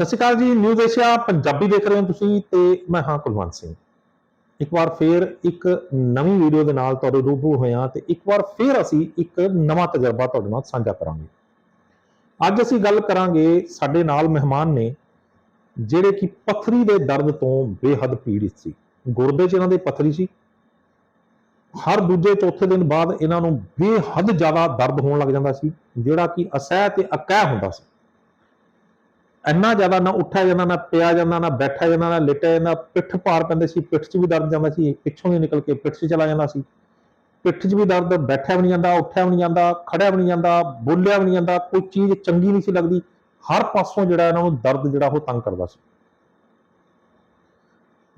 ਸਤਿ ਸ਼੍ਰੀ ਅਕਾਲ ਜੀ news Asia Punjabi ਦੇਖ ਰਹੇ ਹੋ ਤੁਸੀਂ ਤੇ ਮੈਂ ਹਾਂ ਕੁਲਵੰਤ ਸਿੰਘ। ਇੱਕ ਵਾਰ ਫੇਰ ਇੱਕ ਨਵੀਂ ਵੀਡੀਓ ਦੇ ਨਾਲ ਤੁਹਾਡੇ ਰੂਬਰੂ ਹੋਇਆ ਤੇ ਇੱਕ ਵਾਰ ਫੇਰ ਅਸੀਂ ਇੱਕ ਨਵਾਂ ਤਜਰਬਾ ਤੁਹਾਡੇ ਨਾਲ ਸਾਂਝਾ ਕਰਾਂਗੇ। ਅੱਜ ਅਸੀਂ ਗੱਲ ਕਰਾਂਗੇ ਸਾਡੇ ਨਾਲ ਮਹਿਮਾਨ ਨੇ ਜਿਹੜੇ ਕਿ ਪੱਥਰੀ ਦੇ ਦਰਦ ਤੋਂ ਬੇਹੱਦ ਪੀੜਿਤ ਸੀ। ਗੁਰਦੇ 'ਚ ਇਹਨਾਂ ਦੇ ਪੱਥਰੀ ਸੀ। ਹਰ ਦੂਜੇ ਚੌਥੇ ਦਿਨ ਬਾਅਦ ਇਹਨਾਂ ਨੂੰ ਬੇਹੱਦ ਜ਼ਿਆਦਾ ਦਰਦ ਹੋਣ ਲੱਗ ਜਾਂਦਾ ਸੀ, ਜਿਹੜਾ ਕਿ ਅਸਹਿ ਤੇ ਅਕਹਿ ਹੁੰਦਾ ਸੀ। ਇੰਨਾ ਜ਼ਿਆਦਾ ਨਾ ਉੱਠਿਆ ਜਾਂਦਾ, ਨਾ ਪਿਆ ਜਾਂਦਾ, ਨਾ ਬੈਠਾ ਜਾਂਦਾ, ਨਾ ਲੇਟਿਆ ਜਾਂਦਾ, ਪਿੱਠ ਭਾਰ ਪੈਂਦੇ ਸੀ, ਪਿੱਠ 'ਚ ਵੀ ਦਰਦ ਜਾਂਦਾ ਸੀ, ਪਿੱਛੋਂ ਦੀ ਨਿਕਲ ਕੇ ਪਿੱਠ 'ਚ ਚਲਾ ਜਾਂਦਾ ਸੀ। ਪਿੱਠ 'ਚ ਵੀ ਦਰਦ, ਬੈਠਿਆ ਵੀ ਨਹੀਂ ਜਾਂਦਾ, ਉੱਠਿਆ ਵੀ ਨਹੀਂ ਜਾਂਦਾ, ਖੜਿਆ ਵੀ ਨਹੀਂ ਜਾਂਦਾ, ਬੋਲਿਆ ਵੀ ਨਹੀਂ ਜਾਂਦਾ, ਕੋਈ ਚੀਜ਼ ਚੰਗੀ ਨਹੀਂ ਸੀ ਲੱਗਦੀ। ਹਰ ਪਾਸੋਂ ਜਿਹੜਾ ਇਹਨਾਂ ਨੂੰ ਦਰਦ ਜਿਹੜਾ ਉਹ ਤੰਗ ਕਰਦਾ ਸੀ।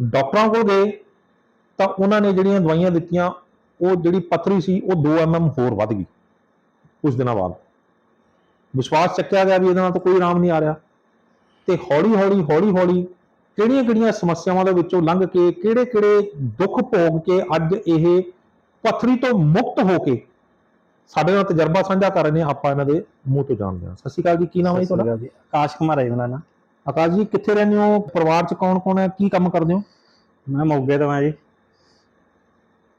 ਡਾਕਟਰਾਂ ਕੋਲ ਗਏ ਤਾਂ ਉਹਨਾਂ ਨੇ ਜਿਹੜੀਆਂ ਦਵਾਈਆਂ ਦਿੱਤੀਆਂ, ਉਹ ਜਿਹੜੀ ਪੱਥਰੀ ਸੀ, ਉਹ 2 ਐਮਐਮ ਹੋਰ ਵੱਧ ਗਈ। ਕੁਝ ਦਿਨਾਂ ਬਾਅਦ। ਵਿਸ਼ਵਾਸ ਚੱਕਿਆ ਗਿਆ ਵੀ ਇਹਦੇ ਨਾਲ ਤਾਂ ਕੋਈ ਆਰਾਮ ਨਹੀਂ ਆ ਰਿਹਾ। ਤੇ ਹੌਲੀ ਹੌਲੀ ਹੌਲੀ ਹੌਲੀ ਕਿਹੜੀਆਂ ਕਿਹੜੀਆਂ ਸਮੱਸਿਆਵਾਂ ਦੇ ਵਿੱਚੋਂ ਲੰਘ ਕੇ ਕਿਹੜੇ ਕਿਹੜੇ ਦੁੱਖ ਭੋਗ ਕੇ ਅੱਜ ਇਹ ਪੱਥਰੀ ਤੋਂ ਮੁਕਤ ਹੋ ਕੇ ਸਾਡੇ ਨਾਲ ਤਜਰਬਾ ਸਾਂਝਾ ਕਰ ਰਹੇ ਨੇ ਆਪਾਂ ਇਹਨਾਂ ਦੇ ਮੂੰਹ ਤੋਂ ਜਾਣਦੇ ਹਾਂ। ਸਤਿ ਸ਼੍ਰੀ ਅਕਾਲ ਜੀ ਕੀ ਨਾਮ ਹੈ ਤੁਹਾਡਾ? ਆਕਾਸ਼ ਕੁਮਾਰ ਹੈ ਮੇਰਾ ਨਾਮ। ਆਕਾਸ਼ ਜੀ ਕਿੱਥੇ ਰਹਿੰਦੇ ਹੋ? ਪਰਿਵਾਰ ਚ ਕੌਣ ਕੌਣ ਹੈ? ਕੀ ਕੰਮ ਕਰਦੇ ਹੋ? ਮੈਂ ਮੋਗੇ ਤੋਂ ਹਾਂ ਜੀ।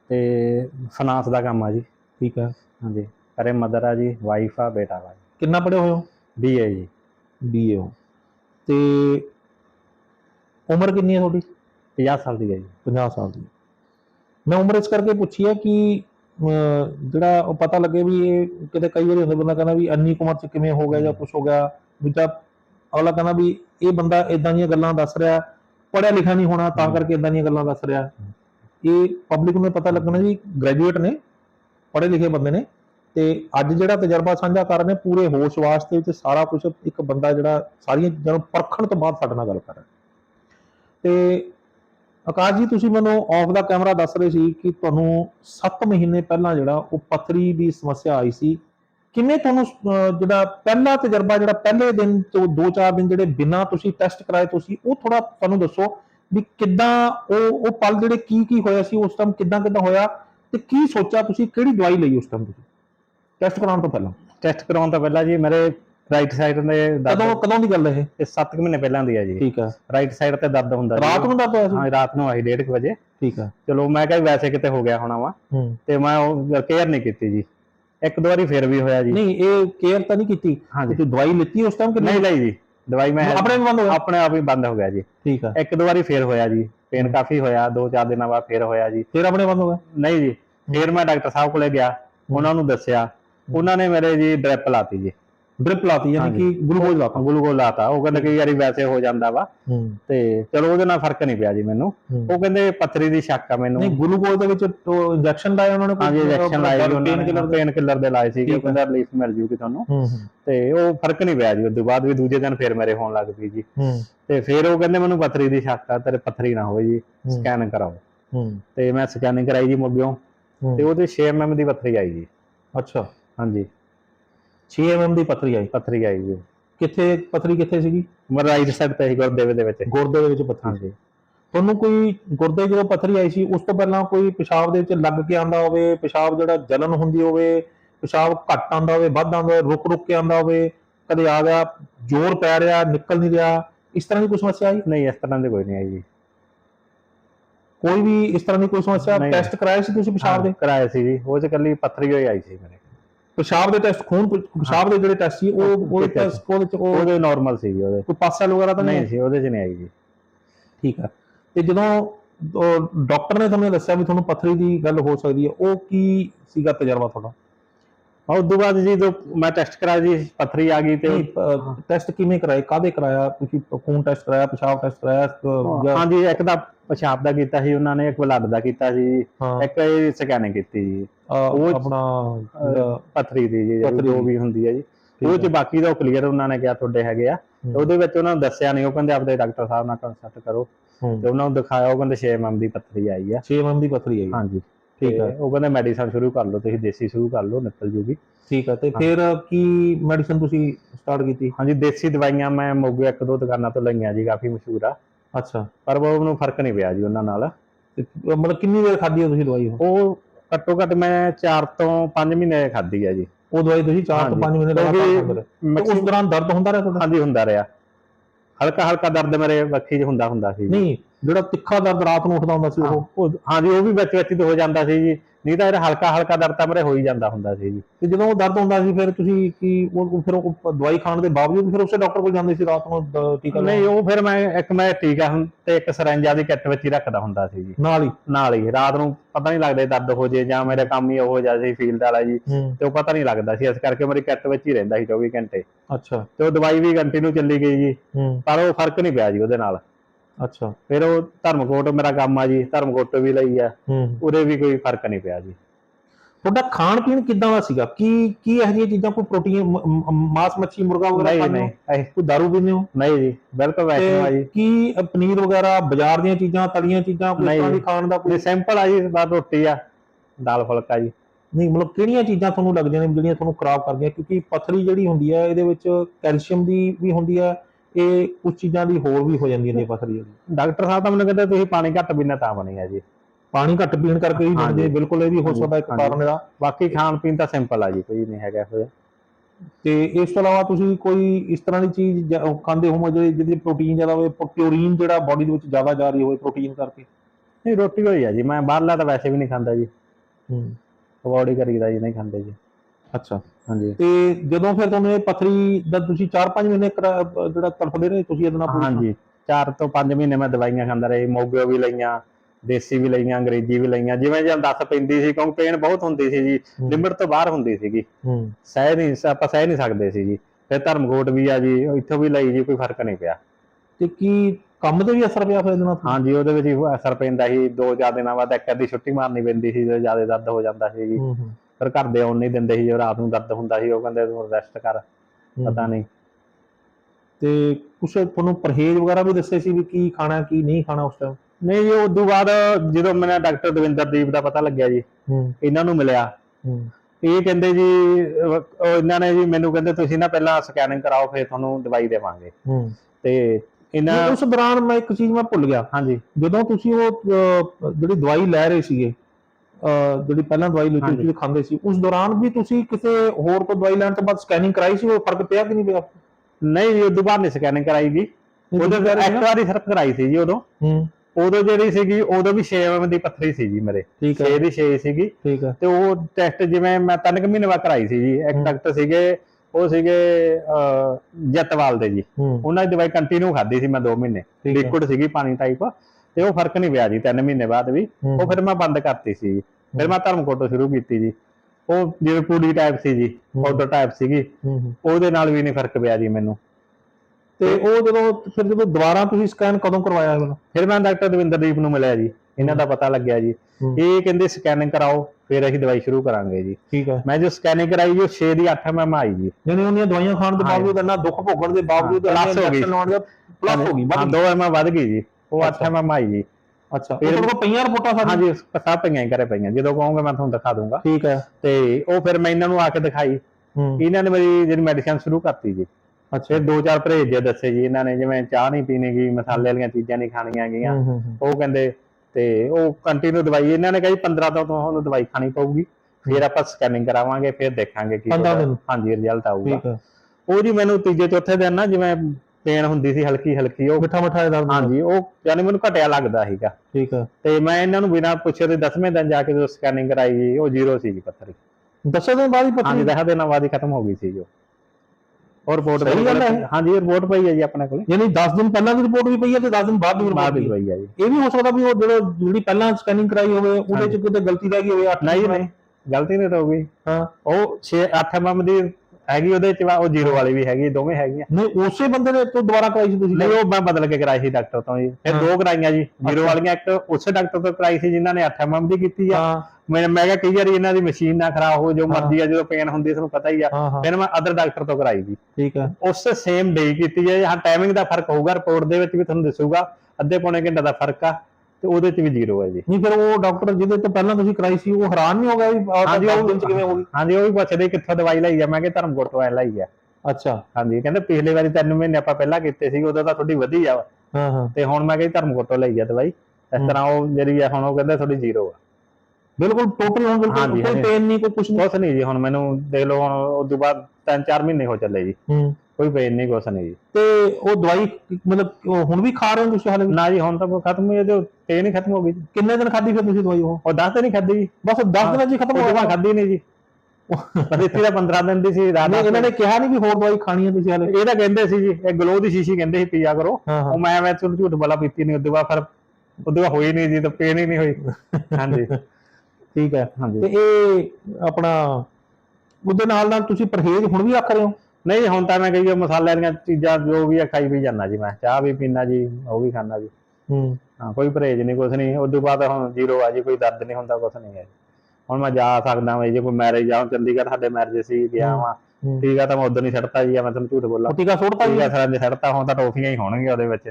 ਤੇ ਫਾਈਨਾਂਸ ਦਾ ਕੰਮ ਆ ਜੀ। ਠੀਕ ਹੈ। ਹਾਂਜੀ। ਘਰੇ ਮਦਰ ਆ ਜੀ ਵਾਈਫ ਆ ਬੇਟਾ ਵਾ ਕਿੰਨਾ ਪੜ੍ਹੇ ਹੋਏ ਹੋ? ਬੀਏ ਜੀ। ਬੀਏ ਹੋ। ਤੇ ਉਮਰ ਕਿੰਨੀ ਹੈ ਤੁਹਾਡੀ? 50 ਸਾਲ ਦੀ ਹੈ ਜੀ 50 ਸਾਲ ਦੀ। ਮੈਂ ਉਮਰ ਇਸ ਕਰਕੇ ਪੁੱਛੀ ਹੈ ਕਿ ਜਿਹੜਾ ਉਹ ਪਤਾ ਲੱਗੇ ਵੀ ਇਹ ਕਿਤੇ ਕਈ ਵਾਰੀ ਹੁੰਦਾ ਬੰਦਾ ਕਹਿੰਦਾ ਵੀ ਇੰਨੀ ਕੁ ਉਮਰ ਚ ਕਿਵੇਂ ਹੋ ਗਿਆ ਜਾਂ ਕੁਝ ਹੋ ਗਿਆ ਦੂਜਾ ਅਗਲਾ ਕਹਿੰਦਾ ਵੀ ਇਹ ਬੰਦਾ ਇਦਾਂ ਦੀਆਂ ਗੱਲਾਂ ਦੱਸ ਰਿਹਾ ਪੜਿਆ ਲਿਖਿਆ ਨਹੀਂ ਹੋਣਾ ਤਾਂ। ਕਰਕੇ ਇਦਾਂ ਦੀਆਂ ਗੱਲਾਂ ਦੱਸ ਰਿਹਾ। ਇਹ ਪਬਲਿਕ ਨੂੰ ਪਤਾ ਲੱਗਣਾ ਜੀ ਗ੍ਰੈਜੂਏਟ ਨੇ ਪੜ੍ਹੇ ਲਿਖੇ ਬੰਦੇ ਨੇ ਤੇ ਅੱਜ ਜਿਹੜਾ ਤਜਰਬਾ ਸਾਂਝਾ ਕਰ ਰਹੇ ਪੂਰੇ ਹੋਸ਼ ਵਾਸ ਦੇ ਵਿੱਚ ਸਾਰਾ ਕੁਝ ਇੱਕ ਬੰਦਾ ਜਿਹੜਾ ਸਾਰੀਆਂ ਚੀਜ਼ਾਂ ਨੂੰ ਪਰਖਣ ਤੋਂ ਬਾਅਦ ਸਾਡੇ ਨਾਲ ਗੱਲ ਕਰ ਰਿਹਾ। ਤੇ ਆਕਾਸ਼ ਜੀ, ਤੁਸੀਂ ਮੈਨੂੰ ਆਫ ਦਾ ਕੈਮਰਾ ਦੱਸ ਰਹੇ ਸੀ ਕਿ ਤੁਹਾਨੂੰ 7 ਮਹੀਨੇ ਪਹਿਲਾਂ ਜਿਹੜਾ ਉਹ ਪੱਥਰੀ ਦੀ ਸਮੱਸਿਆ ਆਈ ਸੀ। ਕਿਵੇਂ ਤੁਹਾਨੂੰ ਜਿਹੜਾ ਪਹਿਲਾ ਤਜਰਬਾ, ਜਿਹੜਾ ਪਹਿਲੇ ਦਿਨ ਤੋਂ 2-4 ਦਿਨ ਜਿਹੜੇ ਬਿਨਾਂ ਤੁਸੀਂ ਟੈਸਟ ਕਰਾਏ ਤੁਸੀਂ, ਉਹ ਥੋੜਾ ਤੁਹਾਨੂੰ ਦੱਸੋ ਵੀ ਕਿੱਦਾਂ ਉਹ ਉਹ ਪਲ ਜਿਹੜੇ ਕੀ ਕੀ ਹੋਇਆ ਸੀ, ਉਸ ਟਾਈਮ ਕਿੱਦਾਂ ਕਿੱਦਾਂ ਹੋਇਆ ਤੇ ਕੀ ਸੋਚਿਆ ਤੁਸੀਂ, ਕਿਹੜੀ ਦਵਾਈ ਲਈ ਉਸ ਟਾਈਮ ਤੁਸੀਂ? ਟੈਸਟ ਕਰਾਉਣ ਤੋਂ ਪਹਿਲਾਂ? ਟੈਸਟ ਕਰਾਉਣ ਤੋਂ ਪਹਿਲਾਂ ਜੀ ਮੇਰੇ ਰਾਈਟ ਸਾਈਡ ਦੇ ਕਦੋਂ ਦਰਦ ਕਦੋਂ ਦੀ ਗੱਲ ਹੈ ਇਹ ਇਹ 7 ਮਹੀਨੇ ਪਹਿਲਾਂ ਦੀ ਹੈ ਜੀ। ਠੀਕ ਹੈ ਰਾਈਟ ਸਾਈਡ ਤੇ ਦਰਦ ਹੁੰਦਾ ਜੀ। ਰਾਤ ਨੂੰ ਦਰਦ ਹੋਇਆ ਹਾਂ ਸੀ ਰਾਤ ਨੂੰ ਆਈ 1:30 ਵਜੇ। ਠੀਕ ਹੈ ਚਲੋ ਮੈਂ ਕਿਹਾ ਵੈਸੇ ਕਿਤੇ ਹੋ ਗਿਆ ਹੋਣਾ ਵਾ। ਹੂੰ। ਤੇ ਮੈਂ ਉਹ ਕੇਅਰ ਨਹੀਂ ਕੀਤੀ ਜੀ। ਇੱਕ ਦੋ ਵਾਰੀ ਫੇਰ ਵੀ ਹੋਇਆ ਜੀ। ਨਹੀਂ ਇਹ ਕੇਅਰ ਤਾਂ ਨਹੀਂ ਕੀਤੀ? ਤੁਸੀਂ ਦਵਾਈ ਲਿੱਤੀ ਉਸ ਟਾਈਮ ਕਿ ਨਹੀਂ ਲਈ ਜੀ। ਦਵਾਈ ਮੈਂ ਆਪਣੇ ਬੰਦ ਹੋਇਆ? ਆਪਣੇ ਆਪ ਹੀ ਬੰਦ ਹੋ ਗਿਆ ਜੀ। ਠੀਕ ਹੈ ਇੱਕ ਦੋ ਵਾਰੀ ਫੇਰ ਹੋਇਆ ਜੀ। ਪੇਨ। ਕਾਫੀ ਹੋਇਆ ਦੋ ਚਾਰ ਦਿਨਾਂ ਬਾਅਦ ਫੇਰ ਹੋਇਆ ਜੀ। ਫਿਰ ਆਪਣੇ ਬੰਦ ਹੋ ਗਿਆ? ਨਹੀਂ ਜੀ। ਫੇਰ ਮੈਂ ਡਾਕਟਰ ਸਾਹਿਬ ਕੋਲੇ ਗਿਆ। ਉਹਨਾਂ ਨੂੰ ਦੱਸਿਆ। ਉਹਨਾਂ ਨੇ ਮੇਰੇ ਜੀ ਡ੍ਰਿਪ ਲਾਤੀ ਜੀ। ਡ੍ਰਿਪ ਲਾਤੀ ਯਾਨੀ। ਕਿ ਗਲੂਕੋਜ਼ ਲਾਤਾ। ਗਲੂਕੋਜ਼ ਲਾਤਾ। ਉਹ ਕਹਿੰਦੇ ਕਿ ਯਾਰੀ ਵੈਸੇ ਹੋ ਜਾਂਦਾ ਵਾ। ਤੇ ਚਲੋ ਉਹਦੇ ਨਾਲ ਫ਼ਰਕ ਨਹੀਂ ਪਿਆ ਜੀ ਮੈਨੂੰ। ਉਹ ਕਹਿੰਦੇ ਪੱਥਰੀ ਦੀ ਸ਼ੱਕ ਆ ਮੈਨੂੰ। ਨਹੀਂ ਗਲੂਕੋਜ਼ ਦੇ ਵਿੱਚ ਇੰਜੈਕਸ਼ਨ ਲਾਇਆ ਉਹਨਾਂ ਨੇ ਹਾਂਜੀ ਇੰਜੈਕਸ਼ਨ ਜੀ ਉਹਨਾਂ ਨੇ। ਪੇਨ ਕਿਲਰ ਦੇ ਲਾਏ ਸੀ ਕਿ ਕਹਿੰਦਾ ਰਿਲੀਫ ਮਿਲ ਜੂਗੀ ਤੁਹਾਨੂੰ। ਤੇ ਉਹ ਫ਼ਰਕ ਨਹੀਂ ਪਿਆ ਜੀ। ਉਸ ਤੋਂ ਬਾਅਦ ਵੀ ਦੂਜੇ ਦਿਨ ਫੇਰ ਮੇਰੇ ਹੋਣ ਲੱਗ ਪਈ ਜੀ। ਤੇ ਫੇਰ ਉਹ ਕਹਿੰਦੇ ਮੈਨੂੰ ਪੱਥਰੀ ਦੀ ਸ਼ੱਕ ਆ ਤੇਰੇ ਪੱਥਰੀ ਨਾ ਹੋਵੇ ਜੀ। ਸਕੈਨ ਕਰਾਓ। ਤੇ ਮੈਂ ਸਕੈਨਿੰਗ ਕਰਾਈ ਜੀ ਮੁੱਗਿਓ। ਤੇ ਉਹਦੇ 6 mm ਦੀ ਪੱਥਰੀ ਆਈ ਜੀ। ਅੱਛਾ। ਹਾਂਜੀ। 6 mm ਦੀ ਪੱਥਰੀ ਆਈ ਪੱਥਰੀ ਆਈ ਜੀ। ਕਿੱਥੇ ਪੱਥਰੀ ਕਿੱਥੇ ਸੀਗੀ? ਮਰ ਰਾਈਟ ਸਾਈਡ ਤੇ ਹੀ ਗੁਰਦੇਵੇ ਦੇ ਵਿੱਚ। ਗੁਰਦੇ ਦੇ ਵਿੱਚ ਪੱਥਰੀ। ਹਾਂਜੀ। ਤੁਹਾਨੂੰ ਕੋਈ ਗੁਰਦੇ ਜਦੋਂ ਪੱਥਰੀ ਆਈ ਸੀ ਉਸ ਤੋਂ ਪਹਿਲਾਂ ਕੋਈ ਪਿਸ਼ਾਬ ਦੇ ਵਿੱਚ ਲੱਗ ਕੇ ਆਂਦਾ ਹੋਵੇ ਪਿਸ਼ਾਬ ਜਿਹੜਾ ਜਲਨ ਹੁੰਦੀ ਹੋਵੇ ਪਿਸ਼ਾਬ ਘੱਟ ਆਂਦਾ ਹੋਵੇ ਵੱਧ ਆਂਦਾ ਹੋਵੇ ਰੁਕ ਰੁਕ ਕੇ ਆਂਦਾ ਹੋਵੇ ਕਦੇ ਆ ਗਿਆ ਜ਼ੋਰ ਪੈ ਰਿਹਾ ਨਿਕਲ ਨਹੀਂ ਰਿਹਾ ਇਸ ਤਰ੍ਹਾਂ ਦੀ ਕੋਈ ਸਮੱਸਿਆ ਆਈ? ਨਹੀਂ ਇਸ ਤਰ੍ਹਾਂ ਦੀ ਕੋਈ ਨਹੀਂ ਆਈ ਜੀ। ਕੋਈ ਵੀ ਇਸ ਤਰ੍ਹਾਂ ਦੀ ਕੋਈ ਸਮੱਸਿਆ। ਟੈਸਟ ਕਰਾਏ ਸੀ ਤੁਸੀਂ ਪਿਸ਼ਾਬ ਦੇ? ਕਰਾਏ ਸੀ ਜੀ। ਉਹ ਚ ਕੱਲੀ ਪੱਥਰੀ ਹੋਈ ਆਈ ਸੀ ਮੇਰੇ। ਪਿਸ਼ਾਬ ਦੇ ਟੈਸਟ ਖੂਨ ਪਿਸ਼ਾਬ ਦੇ ਜਿਹੜੇ ਟੈਸਟ ਸੀ ਉਹ ਉਹਦੇ ਟੈਸਟ ਉਹਦੇ ਚ ਉਹ ਉਹਦੇ ਨਾਰਮਲ ਸੀ ਜੀ ਉਹਦੇ। ਕੋਈ ਪਾਸਾ ਵਗੈਰਾ ਤਾਂ ਨਹੀਂ ਸੀ ਉਹਦੇ ਚ ਨਹੀਂ ਆਈ ਜੀ। ਠੀਕ ਹੈ ਤੇ ਜਦੋਂ ਡਾਕਟਰ ਨੇ ਤੁਹਾਨੂੰ ਦੱਸਿਆ ਵੀ ਤੁਹਾਨੂੰ ਪੱਥਰੀ ਦੀ ਗੱਲ ਹੋ ਸਕਦੀ ਹੈ ਉਹ ਕੀ ਸੀਗਾ ਤਜਰਬਾ ਤੁਹਾਡਾ? ਆ ਉਸ ਤੋਂ ਬਾਅਦ ਜੀ ਜਦੋਂ ਮੈਂ ਟੈਸਟ ਕਰਾਇਆ ਜੀ ਪੱਥਰੀ ਆ ਗਈ ਤੇ ਟੈਸਟ ਕਿਵੇਂ ਕਰਾਏ? ਕਾਦੇ ਕਰਾਇਆ? ਤੁਸੀਂ ਖੂਨ ਟੈਸਟ ਕਰਾਇਆ ਪਿਸ਼ਾਬ ਟੈਸਟ ਕਰਾਇਆ ਅਹ, ਜਾਂ ਇੱਕ ਤਾਂ ਪਿਸ਼ਾਬ ਦਾ ਕੀਤਾ ਸੀ ਉਹਨਾਂ ਨੇ ਇੱਕ ਬਲੱਡ ਦਾ ਕੀਤਾ ਸੀ ਹਾਂ, ਇੱਕ ਇਹ ਸਕੈਨਿੰਗ ਕੀਤੀ ਜੀ। ਉਹ- ਆਪਣਾ ਪੱਥਰੀ ਦੀ ਜੀ ਜੋ ਦੀ। ਵੀ ਹੁੰਦੀ ਹੈ ਜੀ। ਉਹ ਚ ਬਾਕੀ ਦਾ ਕਲੀਅਰ ਉਹਨਾਂ ਨੇ ਕਿਹਾ ਤੁਹਾਡੇ ਹੈਗੇ ਆ। ਉਹਦੇ ਵਿੱਚ ਉਹਨਾਂ ਨੂੰ ਦੱਸਿਆ ਨਹੀਂ ਉਹ ਕਹਿੰਦੇ ਆਪਦੇ ਡਾਕਟਰ ਸਾਹਿਬ ਨਾਲ ਕੰਸਲਟ ਕਰੋ। ਤੇ ਉਹਨਾਂ ਨੂੰ ਦਿਖਾਇਆ ਉਹ ਕਹਿੰਦੇ 6 mm ਦੀ ਪੱਥਰੀ ਆਈ ਆ। 6 mm ਦੀ ਪੱਥਰੀ ਹੈ ਹਾਂਜੀ। ਠੀਕ ਹੈ ਉਹ ਕਹਿੰਦੇ ਮੈਡੀਸਨ ਸ਼ੁਰੂ ਕਰ ਲਓ ਤੁਸੀਂ ਦੇਸੀ ਸ਼ੁਰੂ ਕਰ ਲਓ ਨਿਕਲ ਜੂਗੀ ਠੀਕ ਹੈ ਤੇ ਫਿਰ ਕੀ ਮੈਡੀਸਨ ਤੁਸੀਂ ਸਟਾਰਟ ਕੀਤੀ? ਹਾਂਜੀ ਦੇਸੀ ਦਵਾਈਆਂ ਮੈਂ ਮੋਗੇ ਇੱਕ ਦੋ ਦੁਕਾਨਾਂ ਤੋਂ ਲਈਆਂ ਜੀ ਕਾਫੀ ਮਸ਼ਹੂਰ ਆ। ਅੱਛਾ। ਪਰ ਉਹ ਉਹਨੂੰ ਫ਼ਰਕ ਨਹੀਂ ਪਿਆ ਜੀ ਉਹਨਾਂ ਨਾਲ। ਮਤਲਬ ਕਿੰਨੀ ਦੇਰ ਖਾਧੀ ਹੈ ਤੁਸੀਂ ਦਵਾਈ ਉਹ? ਘੱਟੋ ਘੱਟ ਮੈਂ 4 ਤੋਂ 5 ਮਹੀਨੇ ਖਾਧੀ ਹੈ ਜੀ। ਉਹ ਦਵਾਈ ਤੁਸੀਂ 4 ਤੋਂ ਹਾਂਜੀ। 5 ਮਹੀਨੇ ਲਗਾਤਾਰ ਖਾਂਦੇ ਉਸ ਦੌਰਾਨ ਦਰਦ ਹੁੰਦਾ ਰਿਹਾ ਤੁਹਾਡਾ? ਹਾਂਜੀ ਹੁੰਦਾ ਰਿਹਾ। ਹਲਕਾ ਹਲਕਾ ਦਰਦ ਮੇਰੇ ਬੱਖੀ 'ਚ ਹੁੰਦਾ ਹੁੰਦਾ ਸੀ। ਨਹੀਂ ਜਿਹੜਾ ਤਿੱਖਾ ਦਰਦ ਰਾਤ ਨੂੰ ਉੱਠਦਾ ਹੁੰਦਾ ਸੀ ਉਹ ਹਾਂਜੀ ਉਹ ਵੀ ਵਿੱਚ ਵਿੱਚ ਹੋ ਜਾਂਦਾ ਸੀ ਜੀ। ਨਹੀਂ ਤਾਂ ਇਹ ਹਲਕਾ ਹਲਕਾ ਦਰਦ ਤਾਂ ਮੇਰੇ ਹੋ ਹੀ ਜਾਂਦਾ ਹੁੰਦਾ ਸੀ ਜੀ। ਤੇ ਜਦੋਂ ਉਹ ਦਰਦ ਹੁੰਦਾ ਸੀ ਫਿਰ ਤੁਸੀਂ ਕੀ ਉਹ ਫਿਰ ਉਹ ਦਵਾਈ ਖਾਣ ਦੇ ਬਾਵਜੂਦ ਫਿਰ ਉਸੇ ਡਾਕਟਰ ਕੋਲ ਜਾਂਦੇ ਸੀ ਰਾਤ ਨੂੰ ਟੀਕਾ ਨਹੀਂ? ਉਹ ਫਿਰ ਮੈਂ ਇੱਕ ਮੈਂ ਟੀਕਾ ਹੁਣ ਤੇ ਇੱਕ ਸਰੰਜਾ ਦੀ ਕਿੱਟ ਵਿੱਚ ਹੀ ਰੱਖਦਾ ਹੁੰਦਾ ਸੀ ਜੀ। ਨਾਲ ਹੀ? ਨਾਲ ਹੀ ਰਾਤ ਨੂੰ ਪਤਾ ਨਹੀਂ ਲੱਗਦਾ ਦਰਦ ਹੋ ਜੇ ਜਾਂ ਮੇਰੇ ਕੰਮ ਹੀ ਉਹ ਜਾ ਸੀ ਫੀਲਡ ਵਾਲਾ ਜੀ। ਹੂੰ। ਤੇ ਉਹ ਪਤਾ ਨਹੀਂ ਲੱਗਦਾ ਸੀ ਇਸ ਕਰਕੇ ਮੇਰੀ ਕਿੱਟ ਵਿੱਚ ਹੀ ਰਹਿੰਦਾ ਸੀ 24 ਘੰਟੇ। ਅੱਛਾ। ਤੇ ਉਹ ਦਵਾਈ ਵੀ ਕੰਟੀਨਿਊ ਚੱਲੀ ਗਈ ਜੀ। ਹੂੰ। ਪਰ ਉਹ ਫ਼ਰਕ ਨਹੀਂ ਪਿਆ ਜੀ ਉਹਦੇ ਨਾਲ। ਅੱਛਾ। ਫਿਰ ਉਹ ਧਰਮਕੋਟ ਮੇਰਾ ਕੰਮ ਆ ਜੀ ਧਰਮਕੋਟ ਵੀ ਲਈ ਆ। ਹੂੰ। ਉਹਦੇ ਵੀ ਕੋਈ ਫ਼ਰਕ ਨਹੀਂ ਪਿਆ ਜੀ। ਤੁਹਾਡਾ ਖਾਣ ਪੀਣ ਕਿਦਾਂ ਦਾ ਸੀਗਾ? ਕੀ ਕੀ ਇਹੋ ਜਿਹੀਆਂ ਚੀਜ਼ਾਂ ਕੋਈ ਪ੍ਰੋਟੀਨ ਮਾਸ ਮੱਛੀ ਮੁਰਗਾ ਵਗੈਰਾ ਨਹੀਂ ਨਹੀਂ। ਇਹ- ਕੋਈ ਦਾਰੂ ਪੀਂਦੇ ਹੋ? ਨਹੀਂ ਜੀ ਬਿਲਕੁਲ ਵੈਸੇ ਆ ਤੇ ਜੀ। ਕੀ ਪਨੀਰ ਵਗੈਰਾ ਬਾਜ਼ਾਰ ਦੀਆਂ ਚੀਜ਼ਾਂ ਤਲੀਆਂ ਚੀਜ਼ਾਂ ਕੋਈ। ਤਰ੍ਹਾਂ ਦੀ ਖਾਣ ਦਾ ਕੋਈ? ਸਿੰਪਲ ਆ ਜੀ ਬਸ ਰੋਟੀ ਆ ਦਾਲ ਫੁਲਕਾ ਜੀ। ਨਹੀਂ ਮਤਲਬ ਕਿਹੜੀਆਂ ਚੀਜ਼ਾਂ ਤੁਹਾਨੂੰ ਲੱਗਦੀਆਂ ਨੇ ਜਿਹੜੀਆਂ ਤੁਹਾਨੂੰ ਖਰਾਬ ਕਰਦੀਆਂ? ਕਿਉਂਕਿ ਪਥਰੀ ਜਿਹੜੀ ਹੁੰਦੀ ਹੈ ਇਹਦੇ ਵਿੱਚ ਕੈਲਸ਼ੀਅਮ ਦੀ ਵੀ ਹੁੰਦੀ ਹੈ ਇਹ ਕੁਝ ਚੀਜ਼ਾਂ ਦੀ ਹੋਰ ਵੀ ਹੋ ਜਾਂਦੀਆਂ ਨੇ ਜਿਹੜੀ ਡਾਕਟਰ ਸਾਹਿਬ ਤਾਂ ਮੈਨੂੰ ਕਹਿੰਦੇ ਤੁਸੀਂ ਪਾਣੀ ਘੱਟ ਪੀਣਾ ਤਾਂ ਬਣੀ ਆ ਜੀ। ਪਾਣੀ ਘੱਟ ਪੀਣ ਕਰਕੇ ਹੀ ਬਣਦੀ। ਬਿਲਕੁਲ ਇਹ ਵੀ ਹੋ ਸਕਦਾ ਇੱਕ। ਕਾਰਨ ਇਹਦਾ। ਬਾਕੀ ਖਾਣ ਪੀਣ ਤਾਂ ਸਿੰਪਲ ਆ ਜੀ ਕੋਈ ਨਹੀਂ ਹੈਗਾ ਜਿਹਾ। ਤੇ ਇਸ ਤੋਂ ਇਲਾਵਾ ਤੁਸੀਂ ਕੋਈ ਇਸ ਤਰ੍ਹਾਂ ਦੀ ਚੀਜ਼ ਖਾਂਦੇ ਹੋ ਜਿਹੜੇ ਜਿਹਦੇ ਪ੍ਰੋਟੀਨ ਜ਼ਿਆਦਾ ਹੋਵੇ ਪਿਓਰੀਨ ਜਿਹੜਾ ਬਾਡੀ ਦੇ ਵਿੱਚ ਜ਼ਿਆਦਾ ਜਾ ਰਹੀ ਹੋਵੇ ਪ੍ਰੋਟੀਨ ਕਰਕੇ? ਨਹੀਂ ਰੋਟੀ ਹੋਈ ਆ ਜੀ। ਮੈਂ ਬਾਹਰਲਾ ਤਾਂ ਵੈਸੇ ਵੀ ਨਹੀਂ ਖਾਂਦਾ ਜੀ। ਹੂੰ। ਅਵੋਇਡ ਕਰੀਦਾ ਜੀ ਨਹੀਂ ਖਾਂਦੇ ਜੀ। ਅੱਛਾ ਹਾਂਜੀ। ਤੇ ਜਦੋਂ ਫਿਰ ਤੁਹਾਨੂੰ ਇਹ ਪਥਰੀ ਦਾ ਤੁਸੀਂ 4-5 ਮਹੀਨੇ ਕਰਾ- ਜਿਹੜਾ ਤੜਫਦੇ ਰਹੇ ਤੁਸੀਂ ਇਹਦੇ ਨਾਲ ਪੂਰੀ- ਹਾਂਜੀ 4 ਤੋਂ 5 ਮਹੀਨੇ ਮੈਂ ਦਵਾਈਆਂ ਖਾਂਦਾ ਰਿਹਾ ਮੋਗਿਓ ਵੀ ਲਈਆਂ ਦੇਸੀ ਵੀ ਲਈਆਂ ਅੰਗਰੇਜ਼ੀ ਵੀ ਲਈਆਂ ਜਿਵੇਂ ਜਾਂ ਦੱਸ ਪੈਂਦੀ ਸੀ ਕਿਉਂਕਿ ਪੇਨ ਬਹੁਤ ਹੁੰਦੀ ਸੀ ਜੀ ਹੂੰ, ਲਿਮਟ ਤੋਂ ਬਾਹਰ ਹੁੰਦੀ ਸੀਗੀ। ਹੂੰ। ਸਹਿ ਨਹੀਂ ਆਪਾਂ ਸਹਿ ਨਹੀਂ ਸਕਦੇ ਸੀ ਜੀ। ਫਿਰ ਧਰਮਕੋਟ ਵੀ ਆ ਜੀ ਇੱਥੋਂ ਵੀ ਲਈ ਜੀ ਕੋਈ ਫ਼ਰਕ ਨਹੀਂ ਪਿਆ। ਤੇ ਕੀ ਕੰਮ ਤੇ ਵੀ ਅਸਰ ਪਿਆ ਫਿਰ ਇਹਦੇ ਨਾਲ? ਹਾਂਜੀ ਉਹਦੇ ਵਿੱਚ ਹੀ ਅਸਰ ਪੈਂਦਾ ਸੀ ਦੋ ਚਾਰ ਦਿਨਾਂ ਬਾਅਦ ਇੱਕ ਅੱਧੀ ਛੁੱਟੀ ਮਾਰਨੀ ਪੈਂਦੀ ਸੀ ਜਦੋਂ ਜ਼ਿਆਦਾ ਦਰਦ ਹੋ ਜਾਂਦਾ ਸੀ ਜੀ। ਹੂੰ ਹੂੰ। ਫਿਰ ਘਰ ਦੇ ਆਉਣ ਨਹੀਂ ਦਿੰਦੇ ਸੀ ਜੋ ਰਾਤ ਨੂੰ ਦਰਦ ਹੁੰਦਾ ਸੀ ਉਹ ਕਹਿੰਦੇ ਤੂੰ ਰੈਸਟ ਕਰ। ਪਤਾ ਨਹੀਂ। ਤੇ ਕੁਛ ਤੁਹਾਨੂੰ ਪਰਹੇਜ਼ ਵਗੈਰਾ ਵੀ ਦੱਸੇ ਸੀ ਵੀ ਕੀ ਖਾਣਾ ਕੀ ਨਹੀਂ ਖਾਣਾ ਉਸ ਟਾਈਮ ਨਹੀਂ ਜੀ ਉਦੋਂ ਬਾਅਦ ਜਦੋਂ ਮੈਨੂੰ ਡਾਕਟਰ ਦਵਿੰਦਰਦੀਪ ਦਾ ਪਤਾ ਲੱਗਿਆ ਜੀ ਹੂੰ। ਇਹਨਾਂ ਨੂੰ ਮਿਲਿਆ। ਹੂੰ। ਇਹ ਕਹਿੰਦੇ ਜੀ ਅਹ ਉਹ ਇਹਨਾਂ ਨੇ ਜੀ ਮੈਨੂੰ ਕਹਿੰਦੇ ਤੁਸੀਂ ਨਾ ਪਹਿਲਾਂ ਸਕੈਨਿੰਗ ਕਰਾਓ ਫਿਰ ਤੁਹਾਨੂੰ ਦਵਾਈ ਦੇਵਾਂਗੇ। ਹੂੰ। ਤੇ ਇਹਨਾਂ ਉਸ ਦੌਰਾਨ ਮੈਂ ਇੱਕ ਚੀਜ਼ ਮੈਂ ਭੁੱਲ ਗਿਆ। ਹਾਂਜੀ। ਜਦੋਂ ਤੁਸੀਂ ਉਹ ਅਹ, ਜਿਹੜੀ ਦਵਾਈ ਲੈ ਰਹੇ ਸੀਗੇ ਜਿਹੜੀ ਪਹਿਲਾਂ ਦਵਾਈ ਲਈ। ਤੁਸੀਂ ਖਾਂਦੇ ਸੀ। ਉਸ ਦੌਰਾਨ ਵੀ ਤੁਸੀਂ ਕਿਸੇ ਹੋਰ ਤੋਂ ਦਵਾਈ ਲੈਣ ਤੋਂ ਬਾਅਦ ਸਕੈਨਿੰਗ ਕਰਾਈ ਸੀ ਉਹ ਫ਼ਰਕ ਪਿਆ ਕਿ ਨਹੀਂ ਪਿਆ? ਨਹੀਂ ਜੀ ਉਦੋਂ ਬਾਅਦ ਨਹੀਂ ਸਕੈਨਿੰਗ ਕਰਾਈ ਜੀ। ਉਹਦੇ ਨਾ? ਵਾਰੀ ਸਿਰਫ ਕਰਾਈ ਸੀ ਜੀ ਉਦੋਂ। ਹੂੰ। ਉਦੋਂ ਜਿਹੜੀ ਸੀਗੀ ਉਦੋਂ ਵੀ 6 ਐਮ ਦੀ ਪੱਥਰੀ ਸੀ ਜੀ ਮੇਰੇ। ਠੀਕ ਹੈ 6 ਦੀ 6 ਸੀਗੀ। ਠੀਕ ਹੈ ਤੇ ਉਹ ਟੈਸਟ ਜਿਵੇਂ ਮੈਂ ਤਿੰਨ ਕੁ ਮਹੀਨੇ ਬਾਅਦ ਕਰਾਈ ਸੀ ਜੀ। ਇੱਕ। ਡਾਕਟਰ ਸੀਗੇ ਉਹ ਸੀਗੇ ਜੱਤਵਾਲ ਦੇ ਜੀ। ਉਹਨਾਂ ਦੀ ਦਵਾਈ ਕੰਟੀਨਿਊ ਖਾਦੀ ਸੀ ਮੈਂ 2 ਮਹੀਨੇ। ਲਿਕੁਇਡ ਸੀਗੀ ਪਾਣੀ ਟਾਈਪ ਤੇ ਉਹ ਫ਼ਰਕ ਨਹੀਂ ਪਿਆ ਜੀ 3 ਮਹੀਨੇ ਬਾਅਦ ਵੀ। ਉਹ ਫਿਰ ਮੈਂ ਬੰਦ ਕਰਤੀ ਸੀ ਜੀ। ਫਿਰ ਮੈਂ ਧਰਮਕੋਟ ਤੋਂ ਸ਼ੁਰੂ ਕੀਤੀ ਜੀ। ਉਹ ਜਿਵੇਂ ਪੂੜੀ ਟਾਈਪ ਸੀ ਜੀ। ਪਾਊਡਰ ਟਾਈਪ ਸੀਗੀ। ਉਹਦੇ ਨਾਲ ਵੀ ਨਹੀਂ ਫ਼ਰਕ ਪਿਆ ਜੀ ਮੈਨੂੰ। ਤੇ ਉਹ ਜਦੋਂ ਫਿਰ ਜਦੋਂ ਦੁਬਾਰਾ ਤੁਸੀਂ ਸਕੈਨ ਕਦੋਂ ਕਰਵਾਇਆ ਵਾਲਾ ਫਿਰ ਮੈਂ ਡਾਕਟਰ ਦਵਿੰਦਰਦੀਪ ਨੂੰ ਮਿਲਿਆ ਜੀ। ਇਹਨਾਂ ਦਾ ਪਤਾ ਲੱਗਿਆ ਜੀ। ਇਹ ਕਹਿੰਦੇ ਸਕੈਨਿੰਗ ਕਰਾਓ ਫਿਰ ਅਸੀਂ ਦਵਾਈ ਸ਼ੁਰੂ ਕਰਾਂਗੇ ਜੀ। ਠੀਕ ਹੈ। ਮੈਂ ਜੋ ਸਕੈਨਿੰਗ ਕਰਾਈ ਜੀ ਉਹ 6 ਦੀ 8 ਐਮ ਆਈ ਜੀ। ਯਾਨੀ ਉਹਨੀਆਂ ਦਵਾਈਆਂ ਖਾਣ ਦੇ। ਬਾਵਜੂਦ ਇੰਨਾ ਦੁੱਖ ਭੋਗਣ ਦੇ ਬਾਵਜੂਦ ਗਈ। ਇੰਜੈਕਸ਼ਨ ਲਾਉਣ ਦੇ ਪਲੱਸ ਹੋ ਗਈ ਹਾਂ ਵੱਧ 2 ਐਮ ਵੱਧ ਗਈ ਜੀ। ਉਹ 8 ਅੱਛਾ। ਐਮ ਆਈ ਜੀ ਅੱਛਾ। ਫਿਰ- ਫਿਰ ਉਹ ਪਈਆਂ ਰਿਪੋਰਟਾਂ ਸਾਰੀਆਂ? ਹਾਂਜੀ ਸਭ ਪਈਆਂ ਘਰੇ ਪਈਆਂ। ਜਦੋਂ ਕਹੋਗੇ ਮੈਂ ਤੁਹਾਨੂੰ ਦਿਖਾ ਦੂੰਗਾ। ਠੀਕ ਹੈ। ਤੇ ਉਹ ਫਿਰ ਮੈਂ ਇਹਨਾਂ ਨੂੰ ਆ ਕੇ ਦਿਖਾਈ। ਇਹਨਾਂ ਨੇ ਮੇਰੀ ਜਿਹੜੀ ਮੈਡੀਸਨ ਸ਼ੁਰੂ ਕਰਤੀ ਜੀ। ਅੱਛਾ। ਦੋ ਚਾਰ ਪਰਹੇਜ ਜਿਹੇ ਦੱਸੇ ਜੀ ਇਹਨਾਂ ਨੇ ਜਿਵੇਂ ਚਾਹ ਨਹੀਂ ਪੀਣੀ ਗੀ ਮਸਾਲੇ ਵਾਲੀਆਂ ਚੀਜ਼ਾਂ ਨਹੀਂ ਖਾਣੀਆਂ ਹੂੰ। ਉਹ ਕਹਿੰਦੇ ਤੇ ਉਹ ਕੰਟੀਨਿਊ ਦਵਾਈ ਇਹਨਾਂ ਨੇ ਕਹੀ 15 ਤੋਂ ਤੁਹਾਨੂੰ ਦਵਾਈ ਖਾਣੀ ਪਊਗੀ। ਫਿਰ ਆਪਾਂ ਸਕੈਨਿੰਗ ਕਰਾਵਾਂਗੇ ਫਿਰ ਦੇਖਾਂਗੇ ਕੀ 15 ਉਹਦਾ- ਦਿਨ। ਹਾਂਜੀ ਰਿਜ਼ਲਟ ਆਊਗਾ। ਠੀਕ ਹੈ। ਉਹ ਜੀ ਮੈਨੂੰ ਤੀਜੇ ਚੌਥੇ ਦਿਨ ਨਾ ਜਿਵੇਂ ਪੇਨ ਹੁੰਦੀ ਸੀ ਹਲਕੀ ਹਲਕੀ ਉਹ ਮਿੱਠਾ ਮਿੱਠਾ ਦਰਦ। ਹਾਂਜੀ ਉਹ ਯਾਨੀ ਮੈਨੂੰ ਘਟਿਆ ਲੱਗਦਾ ਸੀਗਾ। ਠੀਕ ਹੈ ਤੇ ਮੈਂ ਇਹਨਾਂ ਨੂੰ ਬਿਨਾਂ ਪੁੱਛੇ ਤੇ 10ਵੇਂ ਦਿਨ ਜਾ ਕੇ ਜਦੋਂ ਸਕੈਨਿੰਗ ਕਰਾਈ ਜੀ ਉਹ ਜ਼ੀਰੋ ਸੀ ਜੀ ਪੱਥਰੀ। ਦੱਸੇ ਦਿਨ ਬਾਅਦ ਹੀ ਪਤਾ ਹਾਂਜੀ 10 ਦਿਨਾਂ ਬਾਅਦ ਹੀ ਖਤਮ ਹੋ ਗਈ ਸੀ ਜੋ ਔਰ ਰਿਪੋਰਟ ਸਹੀ ਗੱਲ ਹੈ। ਹਾਂਜੀ ਰਿਪੋਰਟ ਪਈ ਹੈ ਜੀ ਆਪਣੇ ਕੋਲ। ਯਾਨੀ 10 ਦਿਨ ਪਹਿਲਾਂ ਦੀ ਰਿਪੋਰਟ ਵੀ ਪਈ ਹੈ ਤੇ 10 ਦਿਨ ਬਾਅਦ ਦੀ ਰਿਪੋਰਟ ਵੀ ਪਈ ਹੈ? ਜੀ। ਇਹ ਵੀ ਹੋ ਸਕਦਾ ਵੀ ਉਹ ਜਿਹੜਾ ਜਿਹੜੀ ਪਹਿਲਾਂ ਸਕੈਨਿੰਗ ਕਰਾਈ ਹੋਵੇ ਉਹਦੇ ਚ ਕਿਤੇ ਗਲਤੀ ਰਹਿ ਗਈ ਹੋਵੇ ਨਹੀਂ ਨਹੀਂ। ਗਲਤੀ ਨਹੀਂ ਤਾਂ ਹੋ ਗਈ। ਹਾਂ। ਉਹ 6 8 ਐਮਐਮ ਦੀ ਹੈਗੀ ਉਹਦੇ ਚ ਵਾ- ਉਹ ਜ਼ੀਰੋ ਵਾਲੀ ਵੀ ਹੈਗੀ ਦੋਵੇਂ ਹੈਗੀਆਂ। ਨਹੀਂ ਉਸੇ ਬੰਦੇ ਨੇ ਤੋਂ ਦੁਬਾਰਾ ਕਰਾਈ ਸੀ ਤੁਸੀਂ? ਨਹੀਂ ਉਹ ਮੈਂ ਬਦਲ ਕੇ ਕਰਾਈ ਸੀ ਡਾਕਟਰ ਤੋਂ ਜੀ। ਫਿਰ। ਦੋ ਕਰਾਈਆਂ ਜੀ ਜ਼ੀਰੋ। ਵਾਲੀਆਂ ਇੱਕ ਉਸੇ ਡਾਕਟਰ ਤੋਂ ਕਰਾਈ ਸੀ ਜਿਨ੍ਹਾਂ ਨੇ 8 ਐਮਐਮ ਦੀ ਕੀਤੀ ਆ। ਹਾਂ। ਮੈਂ ਮੈਂ ਕਿਹਾ ਕਈ ਵਾਰੀ ਇਹਨਾਂ ਦੀ ਮਸ਼ੀਨ ਨਾ ਖਰਾਬ ਹੋ ਜੋ ਹਾਂ। ਮਰਜ਼ੀ ਆ ਜਦੋਂ ਪੇਨ ਹੁੰਦੀ ਤੁਹਾਨੂੰ ਪਤਾ ਹੀ ਆ। ਹਾਂ ਹਾਂ। ਫਿਰ ਮੈਂ ਅਦਰ ਡਾਕਟਰ ਤੋਂ ਕਰਾਈ ਜੀ। ਠੀਕ ਹੈ ਉਸ ਸੇਮ ਡੇ ਕੀਤੀ ਹੈ ਹਾਂ ਟਾਈਮਿੰਗ ਦਾ ਫ਼ਰਕ ਹੋਊਗਾ ਰਿਪੋਰਟ ਦੇ ਵਿੱਚ ਵੀ ਤੁਹਾਨੂੰ ਦਿਸੂਗਾ। ਅੱਧੇ ਪੌਣੇ ਘੰਟੇ ਦਾ ਫ਼ਰਕ ਆ। ਤੇ ਉਹਦੇ ਚ ਵੀ ਜ਼ੀਰੋ ਹੈ ਜੀ। ਨਹੀਂ ਫਿਰ ਉਹ ਡਾਕਟਰ ਜਿਹਦੇ ਤੋਂ ਪਹਿਲਾਂ ਤੁਸੀਂ ਕਰਾਈ ਸੀ ਉਹ ਹੈਰਾਨ ਨਹੀਂ ਹੋ ਗਿਆ ਵੀ ਆਹ ਹਾਂਜੀ, ਉਹ- ਦਿਨ ਚ ਕਿਵੇਂ ਹੋ ਗਈ? ਹਾਂਜੀ ਉਹ ਵੀ ਪੁੱਛਦੇ ਕਿੱਥੋਂ ਦਵਾਈ ਲਈ ਆ। ਮੈਂ ਕਿਹਾ ਧਰਮਕੋਟ ਤੋਂ ਲਈ ਆ। ਅੱਛਾ। ਹਾਂਜੀ ਕਹਿੰਦੇ ਪਿਛਲੇ ਵਾਰੀ ਤਿੰਨ ਮਹੀਨੇ ਆਪਾਂ ਪਹਿਲਾਂ ਕੀਤੇ ਸੀ ਉਦੋਂ ਤਾਂ ਤੁਹਾਡੀ ਵਧੀ ਆ। ਹਾਂ ਹਾਂ। ਤੇ ਹੁਣ ਮੈਂ ਕਿਹਾ ਧਰਮਕੋਟ ਤੋਂ ਲਈ ਆ ਦਵਾਈ। ਇਸ। ਤਰ੍ਹਾਂ ਉਹ ਜਿਹੜੀ ਆ ਹੁਣ ਉਹ ਕਹਿੰਦੇ ਤੁਹਾਡੀ ਜ਼ੀਰੋ ਆ। ਬਿਲਕੁਲ ਟੋਟਲ ਹੁਣ ਬਿਲਕੁਲ ਕੋਈ। ਪੇਨ ਨਹੀਂ ਕੋਈ ਕੁਝ ਨਹੀਂ। ਕੁਛ ਨਹੀਂ ਜੀ ਹੁਣ ਮੈਨੂੰ ਦੇਖ ਲਓ ਹੁਣ ਉਸ ਤੋਂ ਬਾਅਦ ਤਿੰਨ ਚਾਰ ਮਹੀਨੇ ਹੋ ਚੱਲੇ ਜੀ। ਹੂੰ। ਕੋਈ ਪੇਨ ਨਹੀਂ ਕੁਛ ਨਹੀਂ ਜੀ। ਤੇ ਉਹ ਦਵਾਈ ਮਤਲਬ ਉਹ ਹੁਣ ਵੀ ਖਾ ਰਹੇ ਹੋ ਤੁਸੀਂ ਹਾਲੇ ਵੀ? ਨਾ ਜੀ ਹੁਣ ਤਾਂ ਖਤਮ ਹੋਈ ਇਹਦੇ ਪੇਨ ਹੀ ਖਤਮ ਹੋ ਗਈ। ਜੀ ਕਿੰਨੇ ਦਿਨ ਖਾਧੀ ਫਿਰ ਤੁਸੀਂ ਦਵਾਈ ਉਹ? ਉਹ 10 ਦਿਨ ਹੀ ਖਾਧੀ ਜੀ। ਬਸ 10 ਦਿਨਾਂ 'ਚ ਹੀ ਖਤਮ ਹੋ ਉਹ ਗਿਆ। ਖਾਧੀ ਨਹੀਂ ਜੀ। ਪਰ ਦਿੱਤੀ ਤਾਂ 15 ਦਿਨ ਦੀ ਸੀ ਰਾਤ ਨਹੀਂ, ਇਹਨਾਂ ਨੇ ਕਿਹਾ ਨਹੀਂ ਵੀ ਹੋਰ ਦਵਾਈ ਖਾਣੀ ਹੈ ਤੁਸੀਂ ਹਾਲੇ। ਇਹ ਤਾਂ ਕਹਿੰਦੇ ਸੀ ਜੀ ਇਹ ਗਲੋ ਦੀ ਸ਼ੀਸ਼ੀ ਕਹਿੰਦੇ ਸੀ ਪੀਆ ਕਰੋ। ਹਾਂ ਉਹ ਮੈਂ ਮੈਂ ਤੁਹਾਨੂੰ ਝੂਠ ਬੋਲਾ ਪੀਤੀ ਨਹੀਂ ਉਹਦੇ ਬਾਅਦ ਫਿਰ ਉਹਦੇ ਬਾਅਦ ਹੋਈ ਨਹੀਂ ਜੀ ਤਾਂ ਪੇਨ ਹੀ ਨਹੀਂ ਹੋਈ। ਹਾਂਜੀ। ਠੀਕ ਹੈ ਹਾਂਜੀ। ਤੇ ਇਹ ਆਪਣਾ ਉਹਦੇ ਨਾਲ ਨਾਲ ਤੁਸੀਂ ਪਰਹੇਜ਼ ਹੁਣ ਵੀ ਰੱਖ ਰਹੇ ਹੋ? ਨਹੀਂ ਹੁਣ ਤਾਂ ਮੈਂ ਕਹੀ ਮਸਾਲੇ ਦੀਆਂ ਚੀਜ਼ਾਂ ਜੋ ਵੀ ਆ ਖਾਈ ਵੀ ਜਾਂਦਾ ਜੀ ਮੈਂ। ਚਾਹ ਵੀ ਪੀਣਾ ਜੀ ਉਹ ਵੀ ਖਾਣਾ ਜੀ। ਹੂੰ। ਹਾਂ ਕੋਈ ਪਰਹੇਜ ਨਹੀਂ ਕੁਛ ਨਹੀਂ। ਉਦੋਂ ਬਾਅਦ ਹੁਣ ਜ਼ੀਰੋ ਆ ਜੀ ਕੋਈ ਦਰਦ ਨਹੀਂ ਹੁੰਦਾ ਕੁਛ ਨਹੀਂ ਹੈ। ਹੁਣ ਮੈਂ ਜਾ ਸਕਦਾ ਹਾਂ ਜੇ ਕੋਈ ਮੈਰਿਜ ਆ ਹੁਣ ਚੰਡੀਗੜ੍ਹ ਸਾਡੇ ਮੈਰਿਜ ਸੀ ਗਿਆ। ਵਾਂ। ਠੀਕ ਆ ਤਾਂ ਮੈਂ ਉਦੋਂ ਨਹੀਂ ਛੱਡਤਾ ਜੀ ਮੈਂ ਤੁਹਾਨੂੰ ਝੂਠ ਬੋਲਾਂ। ਟੀਕਾ ਸੁੱਟਤਾ ਜੀ? ਸਰ ਨੇ ਛੱਡਤਾ ਹੁਣ ਤਾਂ ਟੋਫੀਆਂ ਹੀ ਹੋਣਗੀਆਂ ਉਹਦੇ ਵਿੱਚ।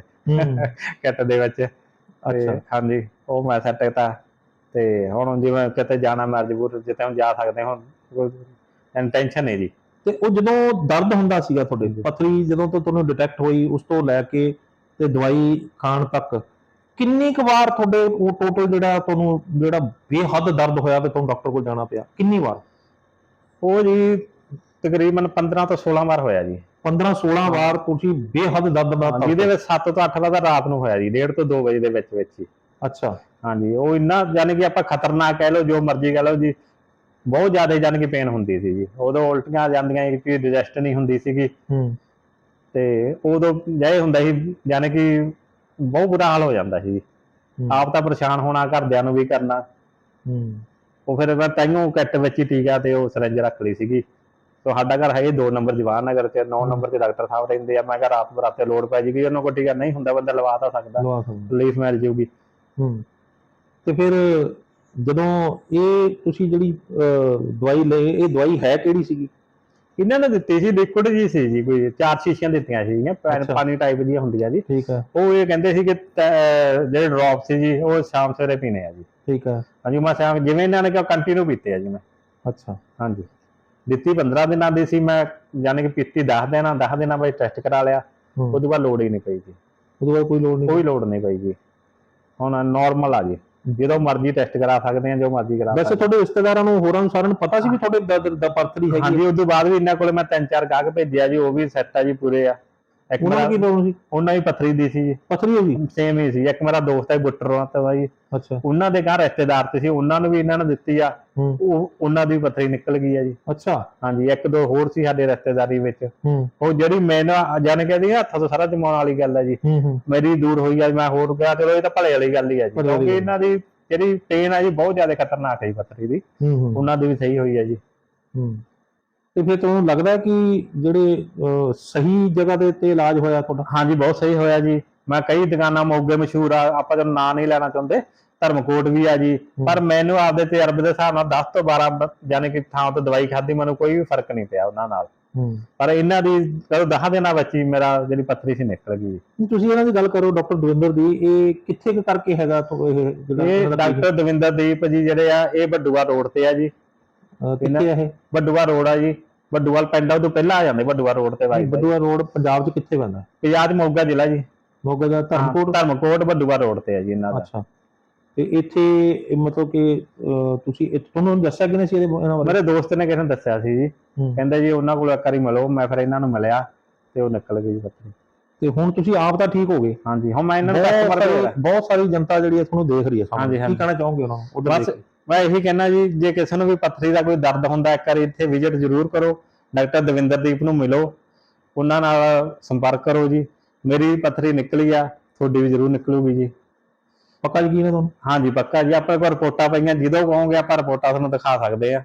ਕਿੱਟ ਦੇ ਵਿੱਚ। ਅੱਛਾ। ਹਾਂਜੀ ਉਹ ਮੈਂ ਸੈੱਟ ਕੀਤਾ। ਤੇ ਹੁਣ ਜਿਵੇਂ ਕਿਤੇ ਜਾਣਾ ਮਜਬੂਰ ਜਿੱਥੇ ਹੁਣ ਜਾ ਸਕਦੇ ਹੁਣ ਇੰਟੈਂਸ਼ਨ ਹੈ ਜੀ। ਤੇ ਉਹ ਜਦੋਂ ਦਰਦ ਹੁੰਦਾ ਸੀਗਾ ਤੁਹਾਡੇ ਪਥਰੀ ਜਦੋਂ ਤੋਂ ਤੁਹਾਨੂੰ ਡਿਟੈਕਟ ਹੋਈ ਉਸ ਤੋਂ ਲੈ ਕੇ ਤੇ ਦਵਾਈ ਖਾਣ ਤੱਕ ਕਿੰਨੀ ਕੁ ਵਾਰ ਤੁਹਾਡੇ ਉਹ ਟੋਟਲ ਜਿਹੜਾ ਤੁਹਾਨੂੰ ਜਿਹੜਾ ਬੇਹੱਦ ਦਰਦ ਹੋਇਆ ਤੇ ਤੁਹਾਨੂੰ ਡਾਕਟਰ ਕੋਲ ਜਾਣਾ ਪਿਆ? ਕਿੰਨੀ ਵਾਰ? ਉਹ ਜੀ ਤਕਰੀਬਨ 15 ਤੋਂ 16 ਵਾਰ ਹੋਇਆ ਜੀ। 15 16 ਵਾਰ ਤੁਸੀਂ ਬੇਹੱਦ ਦਰਦ ਤੜਫੇ। ਜਿਹਦੇ ਵਿੱਚ 7 ਤੋਂ 8 ਵਾਰ ਰਾਤ ਨੂੰ ਹੋਇਆ ਜੀ 1:30 ਤੋਂ 2 ਵਜੇ ਦੇ ਵਿੱਚ ਵਿੱਚ ਹੀ। ਅੱਛਾ। ਹਾਂਜੀ ਉਹ ਇੰਨਾ ਯਾਨੀ ਕਿ ਆਪਾਂ ਖਤਰਨਾਕ ਕਹਿ ਲਓ ਜੋ ਮਰਜ਼ੀ ਕਹਿ ਲਓ ਜੀ ਬਹੁਤ ਜ਼ਿਆਦਾ ਯਾਨੀ ਕਿ ਪੇਨ ਹੁੰਦੀ ਸੀ ਜੀ। ਉਦੋਂ ਉਲਟੀਆਂ ਆ ਜਾਂਦੀਆਂ ਇੱਕ ਚੀਜ਼ ਡਿਜੈਸਟ ਨਹੀਂ ਹੁੰਦੀ ਸੀਗੀ। ਹੂੰ। ਤੇ ਉਦੋਂ ਇਹ ਹੁੰਦਾ ਸੀ ਯਾਨੀ ਕਿ ਬਹੁਤ ਬੁਰਾ ਹਾਲ ਹੋ ਜਾਂਦਾ ਸੀ ਜੀ। ਆਪ ਤਾਂ ਪਰੇਸ਼ਾਨ ਹੋਣਾ ਘਰਦਿਆਂ ਨੂੰ ਵੀ ਕਰਨਾ। ਹੂੰ। ਉਹ ਫਿਰ ਮੈਂ ਤਾਈਓ ਕਿੱਟ ਵਿੱਚ ਹੀ ਟੀਕਾ ਤੇ ਉਹ ਸਿਰੰਜ ਰੱਖ ਲਈ ਸੀਗੀ। ਤੋ ਸਾਡਾ ਘਰ ਹੈ 2 ਨੰਬਰ ਜਵਾਨ ਨਗਰ ਤੇ 9 ਨੰਬਰ ਤੇ ਡਾਕਟਰ ਸਾਹਿਬ ਰਹਿੰਦੇ ਆ। ਮੈਂ ਕਿਹਾ ਰਾਤ ਬਰਾਤੇ ਲੋੜ ਪੈ ਜੀਗੀ ਉਹਨਾਂ ਕੋਲ ਟੀਕਾ ਨਹੀਂ ਹੁੰਦਾ ਬੰਦਾ ਲਵਾ ਤਾਂ ਸਕਦਾ। ਲਵਾ ਸਕਦੇ। ਰਿਲੀਫ ਮਿਲ ਜਾਊਗੀ ਹੂੰ। ਤੇ ਫਿਰ ਜਦੋਂ ਇਹ ਤੁਸੀਂ ਜਿਹੜੀ ਦਵਾਈ ਲਈ ਇਹ ਦਵਾਈ ਹੈ ਕਿਹੜੀ ਸੀਗੀ? ਇਹਨਾਂ ਨੇ ਦਿੱਤੀ ਸੀ ਲਿਕੁਇਡ ਜੀ ਸੀ ਜੀ ਕੋਈ ਚਾਰ ਸ਼ੀਸ਼ੀਆਂ ਦਿੱਤੀਆਂ ਸੀਗੀਆਂ। ਪਾਣੀ ਟਾਈਪ ਦੀਆਂ ਹੁੰਦੀਆਂ ਜੀ। ਠੀਕ ਹੈ ਉਹ ਇਹ ਕਹਿੰਦੇ ਸੀ ਕਿ ਤੈ- ਜਿਹੜੇ ਡ੍ਰੌਪ ਸੀ ਜੀ ਉਹ ਸ਼ਾਮ ਸਵੇਰੇ ਪੀਣੇ ਆ ਜੀ। ਠੀਕ ਹੈ ਹਾਂਜੀ ਮੈਂ ਸ਼ਾਮ ਜਿਵੇਂ ਇਹਨਾਂ ਨੇ ਕਿਹਾ ਕੰਟੀਨਿਊ ਪੀਤੇ ਆ ਜੀ ਮੈਂ। ਅੱਛਾ। ਹਾਂਜੀ। ਦਿੱਤੀ 15 ਦਿਨਾਂ ਦੀ ਸੀ ਮੈਂ ਯਾਨੀ ਕਿ ਪੀਤੀ 10 ਦਿਨਾਂ 10 ਦਿਨਾਂ ਬਾਅਦ ਟੈਸਟ ਕਰਾ ਲਿਆ। ਹੂੰ। ਉਹਦੇ ਬਾਅਦ ਲੋੜ ਹੀ ਨਹੀਂ ਪਈ ਜੀ। ਉਹਦੇ ਬਾਅਦ ਕੋਈ ਲੋੜ ਨਹੀਂ ਕੋਈ ਲੋੜ ਨਹੀਂ ਪਈ ਜੀ। ਹੁਣ ਨਾਰਮਲ ਆ ਜੀ। ਜਦੋਂ ਮਰਜ਼ੀ ਟੈਸਟ ਕਰਾ ਸਕਦੇ ਆ ਜੋ ਮਰਜ਼ੀ ਕਰਾ ਵੈਸੇ ਤੁਹਾਡੇ ਰਿਸ਼ਤੇਦਾਰਾਂ ਨੂੰ ਹੋਰਾਂ ਨੂੰ ਸਾਰਿਆਂ ਨੂੰ ਪਤਾ ਸੀ ਵੀ ਤੁਹਾਡੇ ਦਾ ਪਰਥਰੀ। ਹੈਗੀ ਹਾਂਜੀ ਉਸ ਤੋਂ ਬਾਅਦ ਵੀ ਇਹਨਾਂ ਕੋਲੇ ਮੈਂ ਤਿੰਨ ਚਾਰ ਗਾਹਕ ਭੇਜਿਆ ਜੀ ਉਹ ਵੀ ਸੈੱਟ ਆ ਜੀ ਪੂਰੇ ਆ। ਇੱਕ ਉਹਨਾਂ ਮੇਰਾ ਨੂੰ ਕੀ ਪ੍ਰੋਬਲਮ ਸੀ? ਉਹਨਾਂ ਦੀ ਪੱਥਰੀ ਦੀ ਸੀ ਜੀ। ਪਥਰੀ ਹੋ ਗਈ ਸੇਮ ਹੀ ਸੀ। ਇੱਕ ਮੇਰਾ ਦੋਸਤ ਹੈ ਗੁੱਟਰੋਂ ਤੇ ਬਾਈ। ਅੱਛਾ। ਉਹਨਾਂ ਦੇ ਘਰ ਰਿਸ਼ਤੇਦਾਰ ਤੇ ਸੀ। ਉਹਨਾਂ ਨੂੰ ਵੀ ਇਹਨਾਂ ਨੇ ਦਿੱਤੀ ਆ। ਹੂੰ। ਉਹ ਉਹਨਾਂ ਦੀ ਪੱਥਰੀ ਨਿਕਲ ਗਈ ਆ ਜੀ। ਅੱਛਾ। ਹਾਂਜੀ ਇੱਕ ਦੋ ਹੋਰ ਸੀ ਸਾਡੇ ਰਿਸ਼ਤੇਦਾਰੀ ਵਿੱਚ। ਹੂੰ। ਉਹ ਜਿਹੜੀ ਮੈਨੂੰ ਜਾਣ ਕੇ ਦੀ ਹੱਥਾਂ ਤੋਂ ਸਾਰਾ ਜਮਾਉਣ ਵਾਲੀ ਗੱਲ ਹੈ ਜੀ। ਹੂੰ ਹੂੰ। ਮੇਰੀ ਦੂਰ ਹੋਈ ਆ ਮੈਂ ਹੋਰ ਗਿਆ ਚਲੋ ਇਹ ਤਾਂ ਭਲੇ ਵਾਲੀ ਗੱਲ ਹੀ ਆ ਜੀ। ਭਲੇ ਵਾਲੀ ਕਿਉਂਕਿ ਗੱਲ। ਇਹਨਾਂ ਦੀ ਜਿਹੜੀ ਪੇਨ ਆ ਜੀ ਬਹੁਤ ਜ਼ਿਆਦਾ ਖਤਰਨਾਕ ਹੈ ਜੀ ਪੱਥਰੀ ਦੀ। ਹੂੰ ਹੂੰ। ਉਹਨਾਂ ਦੀ ਵੀ ਸਹੀ ਹੋਈ ਆ ਜੀ। ਹੂੰ। ਤੇ ਫਿਰ ਤੁਹਾਨੂੰ ਲੱਗਦਾ ਕਿ ਜਿਹੜੇ ਸਹੀ ਜਗ੍ਹਾ ਦੇ ਉੱਤੇ ਇਲਾਜ ਹੋਇਆ ਤੁਹਾਡਾ? ਹਾਂਜੀ ਬਹੁਤ ਸਹੀ ਹੋਇਆ ਜੀ। ਮੈਂ ਕਈ ਦੁਕਾਨਾਂ ਮੋਗੇ ਮਸ਼ਹੂਰ ਆ ਆਪਾਂ ਜਦੋਂ ਨਾਂ ਨਹੀਂ ਲੈਣਾ ਚਾਹੁੰਦੇ ਧਰਮਕੋਟ ਵੀ ਆ ਜੀ। ਪਰ ਮੈਨੂੰ ਆਪਦੇ ਤਜਰਬੇ ਦੇ ਹਿਸਾਬ ਨਾਲ 10 ਤੋਂ 12 ਬ- ਯਾਨੀ ਕਿ ਥਾਂ ਤੋਂ ਦਵਾਈ ਖਾਧੀ ਮੈਨੂੰ ਕੋਈ ਵੀ ਫ਼ਰਕ ਨਹੀਂ ਪਿਆ ਉਹਨਾਂ ਨਾਲ। ਪਰ ਇਹਨਾਂ ਦੀ ਕਦੋਂ 10 ਦਿਨਾਂ ਵਿੱਚ ਹੀ ਮੇਰਾ ਜਿਹੜੀ ਪੱਥਰੀ ਸੀ ਨਿਕਲ ਗਈ। ਤੁਸੀਂ ਇਹਨਾਂ ਦੀ ਗੱਲ ਕਰੋ ਡਾਕਟਰ ਦਵਿੰਦਰ ਦੀ ਇਹ ਕਿੱਥੇ ਕਰਕੇ ਹੈਗਾ ਤੋਂ ਇਹ ਡਾਕਟਰ ਦਵਿੰਦਰ ਦੀਪ ਜੀ ਜਿਹੜੇ ਆ ਇਹ ਵੱਡੂਆ ਰੋਡ ਤੇ ਆ ਜੀ। ਅਹ, ਕਿੱਥੇ ਹੈ ਇਹ? ਵੱਡੂਆ ਰੋਡ ਆ ਜੀ। ਵੱਡੂਵਾਲ ਪਿੰਡ ਆ ਉਦੋਂ ਪਹਿਲਾਂ ਆ ਜਾਂਦੇ ਵੱਡੂਆ ਰੋਡ ਤੇ ਵਾਈ ਬਦੂਆ ਰੋਡ ਪੰਜਾਬ 'ਚ ਕਿੱਥੇ ਪੈਂਦਾ? ਪੰਜਾਬ ਮੋਗਾ ਜ਼ਿਲ੍ਹਾ ਜੀ। ਮੋਗਾ ਦਾ ਧਰਮਕੋਟ? ਧਰਮਕੋਟ ਵੱਡੂਆ ਰੋਡ ਤੇ ਆ ਜੀ ਇਹਨਾਂ ਦਾ। ਅੱਛਾ। ਤੇ ਇੱਥੇ ਇਹ ਮਤਲਬ ਕਿ ਅਹ, ਤੁਸੀਂ ਇਹ- ਤੁਹਾਨੂੰ ਦੱਸਿਆ ਕਿਨੇ ਸੀ ਇਹਦੇ ਇਹਨਾਂ ਬਾਰੇ? ਮੇਰੇ ਦੋਸਤ ਨੇ ਕਿਸੇ ਨੇ ਦੱਸਿਆ ਸੀ ਜੀ। ਹੂੰ। ਕਹਿੰਦਾ ਜੀ ਉਹਨਾਂ ਕੋਲ ਇੱਕ ਵਾਰੀ ਮਿਲੋ ਮੈਂ ਫਿਰ ਇਹਨਾਂ ਨੂੰ ਮਿਲਿਆ ਤੇ ਉਹ ਨਿਕਲ ਗਈ ਪੱਥਰੀ ਤੇ ਹੁਣ ਤੁਸੀਂ ਆਪ ਤਾਂ ਠੀਕ ਹੋ ਗਏ? ਹਾਂਜੀ ਹੁਣ ਮੈਂ ਇਹਨਾਂ ਨੂੰ ਬਹੁਤ ਕਸਟਮਰ ਸਾਰੀ ਬਹੁਤ ਸਾਰੀ ਜਨਤਾ ਜਿਹੜੀ ਹੈ ਤੁਹਾਨੂੰ ਦੇਖ ਰਹੀ ਹੈ ਸਾਹਮਣੇ। ਹਾਂਜੀ। ਕੀ ਕਹਿਣਾ ਚਾਹੋਗੇ ਉਹਨਾਂ ਨੂੰ? ਉਧਰ ਬਸ ਮੈਂ ਇਹੀ ਕਹਿਣਾ ਜੀ ਜੇ ਕਿਸੇ ਨੂੰ ਵੀ ਪੱਥਰੀ ਦਾ ਕੋਈ ਦਰਦ ਹੁੰਦਾ ਇੱਕ ਵਾਰੀ ਇੱਥੇ ਵਿਜ਼ਿਟ ਜ਼ਰੂਰ ਕਰੋ ਡਾਕਟਰ ਦਵਿੰਦਰਦੀਪ ਨੂੰ ਮਿਲੋ ਉਹਨਾਂ ਨਾਲ ਸੰਪਰਕ ਕਰੋ ਜੀ। ਮੇਰੀ ਪੱਥਰੀ ਨਿਕਲੀ ਆ ਤੁਹਾਡੀ ਵੀ ਜ਼ਰੂਰ ਨਿਕਲੂਗੀ ਜੀ। ਪੱਕਾ ਯਕੀਨ ਹੈ ਤੁਹਾਨੂੰ? ਹਾਂਜੀ ਪੱਕਾ ਜੀ ਆਪਣੇ ਕੋਲ ਰਿਪੋਰਟਾਂ ਪਈਆਂ ਜਦੋਂ ਕਹੋਗੇ ਆਪਾਂ ਰਿਪੋਰਟਾਂ ਤੁਹਾਨੂੰ ਦਿਖਾ ਸਕਦੇ ਆ।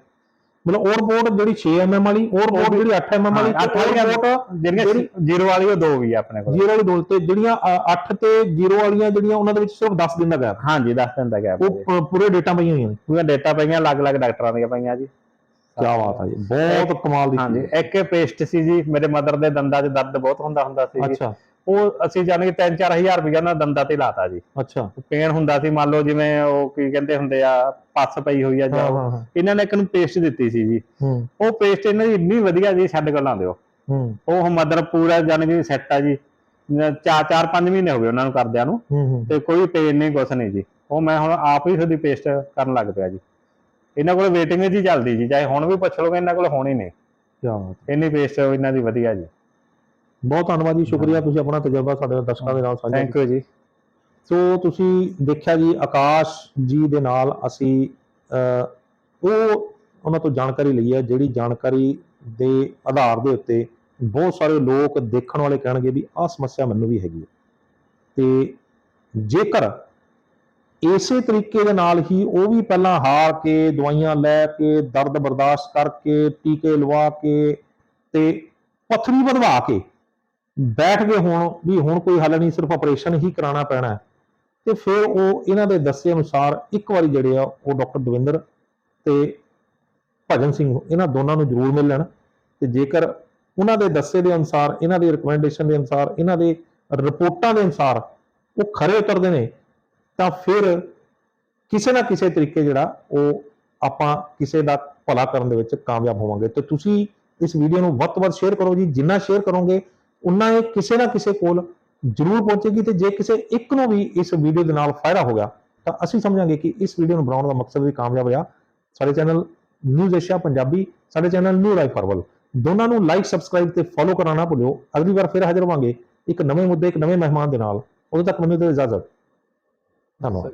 ਮਤਲਬ ਉਹ ਰਿਪੋਰਟ ਜਿਹੜੀ 6 mm ਵਾਲੀ ਉਹ ਰਿਪੋਰਟ ਜਿਹੜੀ 8 mm ਵਾਲੀ ਅੱਠ ਵਾਲੀਆਂ ਰਿਪੋਰਟ ਜਿਹੜੀਆਂ ਜ਼ੀਰੋ ਵਾਲੀ ਉਹ ਦੋ ਵੀ ਆਪਣੇ ਕੋਲ। ਜ਼ੀਰੋ ਵਾਲੀ ਦੋ ਤੇ ਜਿਹੜੀਆਂ 8 ਤੇ 0 ਵਾਲੀਆਂ ਜਿਹੜੀਆਂ ਉਹਨਾਂ ਦੇ ਵਿੱਚ ਸਿਰਫ 10 ਦਿਨ ਦਾ ਗੈਪ ਹਾਂਜੀ ਦੱਸ ਦਿੰਦਾ ਗਿਆ ਉਹ ਪ- ਪੂਰੇ ਡੇਟਾ ਪਈਆਂ ਹੋਈਆਂ ਨੇ। ਪੂਰੀਆਂ ਡੇਟਾ ਪਈਆਂ ਅਲੱਗ-ਅਲੱਗ ਡਾਕਟਰਾਂ ਦੀਆਂ ਪਈਆਂ ਜੀ। ਕੀ ਬਾਤ ਹੈ ਜੀ ਬਹੁਤ ਕਮਾਲ ਦੀ ਹਾਂਜੀ ਇੱਕ ਪੇਸਟ ਸੀ ਜੀ ਮੇਰੇ ਮਦਰ ਦੇ ਦੰਦਾਂ 'ਚ ਦਰਦ ਬਹੁਤ ਹੁੰਦਾ ਹੁੰਦਾ ਸੀ। ਜੀ। ਅੱਛਾ। ਉਹ ਅਸੀਂ ਜਾਣ ਕੇ 3-4000 ਰੁਪਏ ਨਾਲ ਦੰਦਾਂ ਤੇ ਲਾਤਾ ਜੀ। ਅੱਛਾ। ਪੇਨ ਹੁੰਦਾ ਸੀ ਮੰਨ ਲਓ ਜਿਵੇਂ ਉਹ ਕੀ ਕਹਿੰਦੇ ਹੁੰਦੇ ਆ ਪੱਸ ਪਈ ਹੋਈ ਆ ਜਾਂ ਇਹਨਾਂ ਨੇ ਇੱਕ ਨੂੰ ਪੇਸਟ ਦਿੱਤੀ ਸੀ ਜੀ। ਉਹ ਪੇਸਟ ਇਹਨਾਂ ਦੀ ਇੰਨੀ ਵਧੀਆ ਜੀ ਛੱਡ ਗੱਲਾਂ ਦਿਓ। ਹੂੰ। ਉਹ ਮਦਰ ਪੂਰਾ ਜਾਨ ਕਿ ਸੈੱਟ ਆ ਜੀ। 4-4-5 ਮਹੀਨੇ ਹੋ ਗਏ ਉਹਨਾਂ ਨੂੰ ਕਰਦਿਆਂ ਨੂੰ। ਤੇ ਕੋਈ ਪੇਨ ਨਹੀਂ ਕੁਛ ਨਹੀਂ ਜੀ। ਉਹ ਮੈਂ ਹੁਣ ਆਪ ਹੀ ਉਹਦੀ ਪੇਸਟ ਕਰਨ ਲੱਗ ਪਿਆ ਜੀ। ਇਹਨਾਂ ਕੋਲ ਵੇਟਿੰਗ ਜੀ ਚੱਲਦੀ ਜੀ। ਚਾਹੇ ਹੁਣ ਵੀ ਪੁੱਛ ਲਓਗੇ ਇਹਨਾਂ ਕੋਲ ਹੋਣੀ ਨਹੀਂ। ਕੀ ਇੰਨੀ ਪੇਸਟ ਇਹਨਾਂ ਦੀ ਵਧੀਆ ਜੀ। ਬਹੁਤ ਧੰਨਵਾਦ ਜੀ ਸ਼ੁਕਰੀਆ ਤੁਸੀਂ ਆਪਣਾ ਤਜਰਬਾ ਸਾਡੇ ਦਰਸ਼ਕਾਂ ਦੇ ਨਾਲ ਸਾਂਝਾ ਥੈਂਕ ਯੂ ਜੀ। ਸੋ ਤੁਸੀਂ ਦੇਖਿਆ ਜੀ ਆਕਾਸ਼ ਜੀ ਦੇ ਨਾਲ ਅਸੀਂ ਉਹ ਉਹਨਾਂ ਤੋਂ ਜਾਣਕਾਰੀ ਲਈ ਹੈ ਜਿਹੜੀ ਜਾਣਕਾਰੀ ਦੇ ਆਧਾਰ ਦੇ ਉੱਤੇ ਬਹੁਤ ਸਾਰੇ ਲੋਕ ਦੇਖਣ ਵਾਲੇ ਕਹਿਣਗੇ ਵੀ ਆਹ ਸਮੱਸਿਆ ਮੈਨੂੰ ਵੀ ਹੈਗੀ ਹੈ। ਤੇ ਜੇਕਰ ਇਸੇ ਤਰੀਕੇ ਦੇ ਨਾਲ ਹੀ ਉਹ ਵੀ ਪਹਿਲਾਂ ਹਾਰ ਕੇ ਦਵਾਈਆਂ ਲੈ ਕੇ ਦਰਦ ਬਰਦਾਸ਼ਤ ਕਰਕੇ ਟੀਕੇ ਲਵਾ ਕੇ ਤੇ ਪੱਥਰੀ ਵਧਵਾ ਕੇ ਬੈਠ ਗਏ ਹੁਣ, ਵੀ ਹੁਣ ਕੋਈ ਹੱਲ ਨਹੀਂ, ਸਿਰਫ ਆਪਰੇਸ਼ਨ ਹੀ ਕਰਾਉਣਾ ਪੈਣਾ ਹੈ। ਤੇ ਫਿਰ ਉਹ ਇਹਨਾਂ ਦੇ ਦੱਸੇ ਅਨੁਸਾਰ ਇੱਕ ਵਾਰੀ ਜਿਹੜੇ ਆ, ਉਹ ਡਾਕਟਰ ਦਵਿੰਦਰ ਤੇ ਭਜਨ ਸਿੰਘ, ਇਹਨਾਂ ਦੋਨਾਂ ਨੂੰ ਜ਼ਰੂਰ ਮਿਲ ਲੈਣ ਤੇ ਜੇਕਰ ਉਹਨਾਂ ਦੇ ਦੱਸੇ ਦੇ ਅਨੁਸਾਰ, ਇਹਨਾਂ ਦੀ ਰეკਮੈਂਡੇਸ਼ਨ ਦੇ ਅਨੁਸਾਰ, ਇਹਨਾਂ ਦੇ ਰਿਪੋਰਟਾਂ ਦੇ ਅਨੁਸਾਰ ਉਹ ਖਰੇ ਉਤਰਦੇ ਨੇ, ਤਾਂ ਫਿਰ ਕਿਸੇ ਨਾ ਕਿਸੇ ਤਰੀਕੇ ਜਿਹੜਾ ਉਹ ਆਪਾਂ ਕਿਸੇ ਦਾ ਭਲਾ ਕਰਨ ਦੇ ਵਿੱਚ ਕਾਮਯਾਬ ਹੋਵਾਂਗੇ। ਤੇ ਤੁਸੀਂ ਇਸ ਵੀਡੀਓ ਨੂੰ ਵੱਧ ਤੋਂ ਵੱਧ ਸ਼ੇਅਰ ਕਰੋ ਜੀ। ਜਿੰਨਾ ਸ਼ੇਅਰ ਕਰੋਗੇ ਉਨਾ ਇਹ ਕਿਸੇ ਨਾ ਕਿਸੇ ਕੋਲ ਜ਼ਰੂਰ ਪਹੁੰਚੇਗੀ ਤੇ ਜੇ ਕਿਸੇ ਇੱਕ ਨੂੰ ਵੀ ਇਸ ਵੀਡੀਓ ਦੇ ਨਾਲ ਫਾਇਦਾ ਹੋ ਗਿਆ, ਤਾਂ ਅਸੀਂ ਸਮਝਾਂਗੇ ਕਿ ਇਸ ਵੀਡੀਓ ਨੂੰ ਬਣਾਉਣ ਦਾ ਮਕਸਦ ਵੀ ਕਾਮਯਾਬ ਹੋਇਆ ਸਾਡੇ ਚੈਨਲ ਨਿਊਜ਼ ਏਸ਼ੀਆ ਪੰਜਾਬੀ, ਸਾਡੇ ਚੈਨਲ ਨਿਊ ਲਾਈਫ ਫਰਵਲ ਦੋਨਾਂ ਨੂੰ ਲਾਈਕ ਸਬਸਕ੍ਰਾਈਬ ਤੇ ਫੋਲੋ ਕਰਨਾ ਨਾ ਭੁੱਲਿਓ। ਅਗਲੀ ਵਾਰ ਫਿਰ ਹਾਜ਼ਰ ਹੋਵਾਂਗੇ ਇੱਕ ਨਵੇਂ ਮੁੱਦੇ, ਇੱਕ ਨਵੇਂ ਮਹਿਮਾਨ ਦੇ ਨਾਲ। ਉਦੋਂ ਤੱਕ ਮੈਨੂੰ ਦਿਓ ਇਜਾਜ਼ਤ। ਧੰਨਵਾਦ।